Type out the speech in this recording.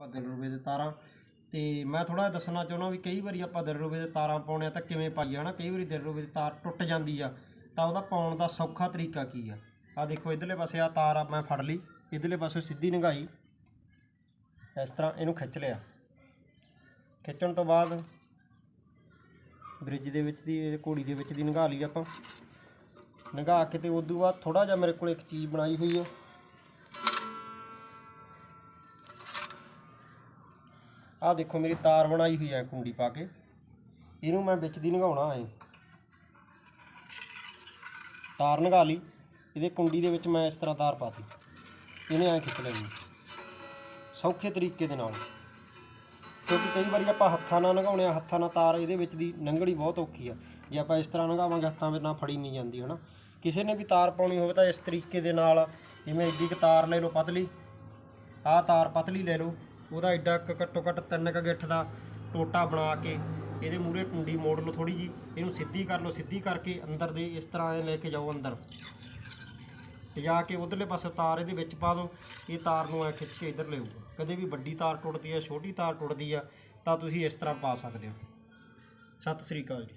ਆਪਾਂ ਦਿਲਰੂਬੇ ਦੇ ਤਾਰਾਂ। ਤੇ ਮੈਂ ਥੋੜਾ ਜਿਹਾ ਦੱਸਣਾ ਚਾਹੁੰਦਾ ਵੀ ਕਈ ਵਾਰੀ ਆਪਾਂ ਦਿਲਰੂਬੇ ਦੇ ਤਾਰਾਂ ਪਾਉਣੇ ਆ ਤਾਂ ਕਿਵੇਂ ਪਾਈਏ, ਹਨਾ? ਕਈ ਵਾਰੀ ਦਿਲਰੂਬੇ ਦੀ ਤਾਰ ਟੁੱਟ ਜਾਂਦੀ ਆ, ਤਾਂ ਉਹਦਾ ਪਾਉਣ ਦਾ ਸੌਖਾ ਤਰੀਕਾ ਕੀ ਆ? ਆ ਦੇਖੋ, ਇਧਰਲੇ ਪਾਸੇ ਆ ਤਾਰ ਆ, ਮੈਂ ਫੜ ਲਈ। ਇਧਰਲੇ ਪਾਸੇ ਸਿੱਧੀ ਨੰਗਾਈ। ਇਸ ਤਰ੍ਹਾਂ ਇਹਨੂੰ ਖਿੱਚ ਲਿਆ। ਖਿੱਚਣ ਤੋਂ ਬਾਅਦ ਬ੍ਰਿਜ ਦੇ ਵਿੱਚ ਦੀ, ਇਹ ਘੋੜੀ ਦੇ ਵਿੱਚ ਦੀ ਨੰਗਾ ਲਈ ਆਪਾਂ। ਨੰਗਾ ਕੇ ਤੇ ਉਦੋਂ ਬਾਅਦ ਥੋੜਾ ਜਿਹਾ ਮੇਰੇ ਕੋਲ ਇੱਕ ਚੀਜ਼ ਬਣਾਈ ਹੋਈ ਹੈ ਆਹ ਦੇਖੋ ਮੇਰੀ ਤਾਰ ਬਣਾਈ ਹੋਈ ਹੈ ਕੁੰਡੀ ਪਾ ਕੇ। ਇਹਨੂੰ ਮੈਂ ਵਿੱਚ ਦੀ ਨਗਾਉਣਾ ਹੈ ਤਾਰ ਨਗਾ ਲਈ। ਇਹਦੇ ਕੁੰਡੀ ਦੇ ਵਿੱਚ ਮੈਂ ਇਸ ਤਰ੍ਹਾਂ ਤਾਰ ਪਾਤੀ। ਇਹਨੇ ਐਂ ਖਿੱਚ ਲੈਣੀ ਸੌਖੇ ਤਰੀਕੇ ਦੇ ਨਾਲ। ਕਿਉਂਕਿ ਕਈ ਵਾਰੀ ਆਪਾਂ ਹੱਥਾਂ ਨਾਲ ਨਗਾਉਣੇ ਆ, ਹੱਥਾਂ ਨਾਲ ਤਾਰ ਇਹਦੇ ਵਿੱਚ ਦੀ ਲੰਘਣੀ ਬਹੁਤ ਔਖੀ ਆ। ਜੇ ਆਪਾਂ ਇਸ ਤਰ੍ਹਾਂ ਨਗਾਵਾਂਗੇ ਹੱਥਾਂ ਵਿੱਚ ਨਾ ਫੜੀ ਨਹੀਂ ਜਾਂਦੀ, ਹਨਾ। ਕਿਸੇ ਨੇ ਵੀ ਤਾਰ ਪਾਉਣੀ ਹੋਵੇ ਤਾਂ ਇਸ ਤਰੀਕੇ ਦੇ ਨਾਲ, ਜਿਵੇਂ ਇੱਡੀ ਕੁ ਤਾਰ ਲੈ ਲਓ ਪਤਲੀ। ਆਹ ਤਾਰ ਪਤਲੀ ਲੈ ਲਓ। ਉਹਦਾ ਐਡਾ ਕੁ ਘੱਟੋ ਘੱਟ ਤਿੰਨ ਕੁ ਗਿੱਠ ਦਾ ਟੋਟਾ ਬਣਾ ਕੇ ਇਹਦੇ ਮੂਹਰੇ ਕੁੰਡੀ ਮੋੜ ਲਓ ਥੋੜੀ ਜੀ ਇਹਨੂੰ ਸਿੱਧੀ ਕਰ ਲਓ, ਸਿੱਧੀ ਕਰਕੇ ਅੰਦਰ ਦੇ ਇਸ ਤਰ੍ਹਾਂ ਇਹ ਲੈ ਕੇ ਜਾਓ ਅੰਦਰ। ਲਿਜਾ ਕੇ ਉਧਰਲੇ ਪਾਸੇ ਤਾਰ ਇਹਦੇ ਵਿੱਚ ਪਾ ਦਿਓ, ਇਹ ਤਾਰ ਨੂੰ ਐ ਖਿੱਚ ਕੇ ਇੱਧਰ ਲਿਓ ਕਦੇ ਵੀ ਵੱਡੀ ਤਾਰ ਟੁੱਟਦੀ ਆ, ਛੋਟੀ ਤਾਰ ਟੁੱਟਦੀ ਆ, ਤਾਂ ਤੁਸੀਂ ਇਸ ਤਰ੍ਹਾਂ ਪਾ ਸਕਦੇ ਹੋ। ਸਤਿ ਸ੍ਰੀ ਅਕਾਲ ਜੀ।